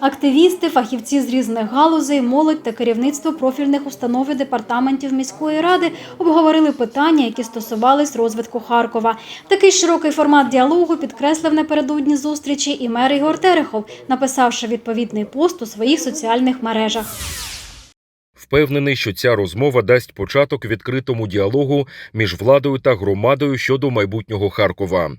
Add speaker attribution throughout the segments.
Speaker 1: Активісти, фахівці з різних галузей, молодь та керівництво профільних установ і департаментів міської ради обговорили питання, які стосувались розвитку Харкова. Такий широкий формат діалогу підкреслив напередодні зустрічі і мер Ігор Терехов, написавши відповідний пост у своїх соціальних мережах.
Speaker 2: Впевнений, що ця розмова дасть початок відкритому діалогу між владою та громадою щодо майбутнього Харкова.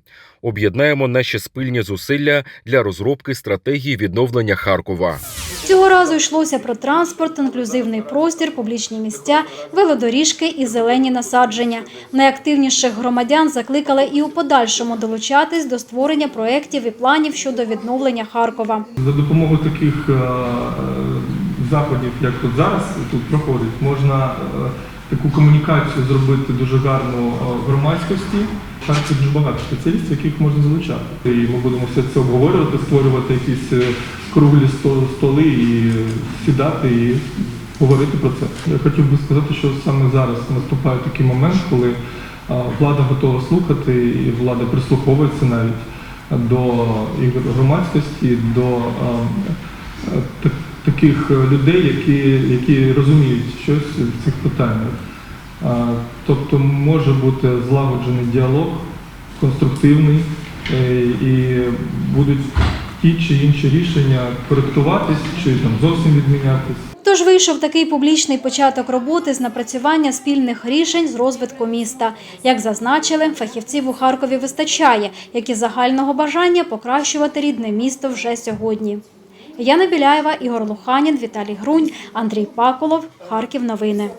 Speaker 2: Об'єднаємо наші спільні зусилля для розробки стратегії відновлення Харкова.
Speaker 1: Цього разу йшлося про транспорт, інклюзивний простір, публічні місця, велодоріжки і зелені насадження. Найактивніших громадян закликали і у подальшому долучатись до створення проєктів і планів щодо відновлення Харкова.
Speaker 3: За допомогою таких е, заходів, як тут зараз тут проходить, можна е, таку комунікацію зробити дуже гарну е, громадськості. Так, це дуже багато спеціалістів, яких можна залучати. І ми будемо все це обговорювати, створювати якісь е, круглі столи і сідати і говорити про це. Я хотів би сказати, що саме зараз наступає такий момент, коли влада готова слухати і влада прислуховується навіть до громадськості, до таких людей, які, які розуміють щось в цих питаннях. Е, Тобто може бути злагоджений діалог, конструктивний, е, і будуть ті чи інші рішення коректуватись чи там зовсім відмінятись.
Speaker 1: Тож вийшов такий публічний початок роботи з напрацювання спільних рішень з розвитку міста. Як зазначили, фахівців у Харкові вистачає, як і загального бажання покращувати рідне місто вже сьогодні. Яна Біляєва, Ігор Луханін, Віталій Грунь, Андрій Паколов, Харків. Новини.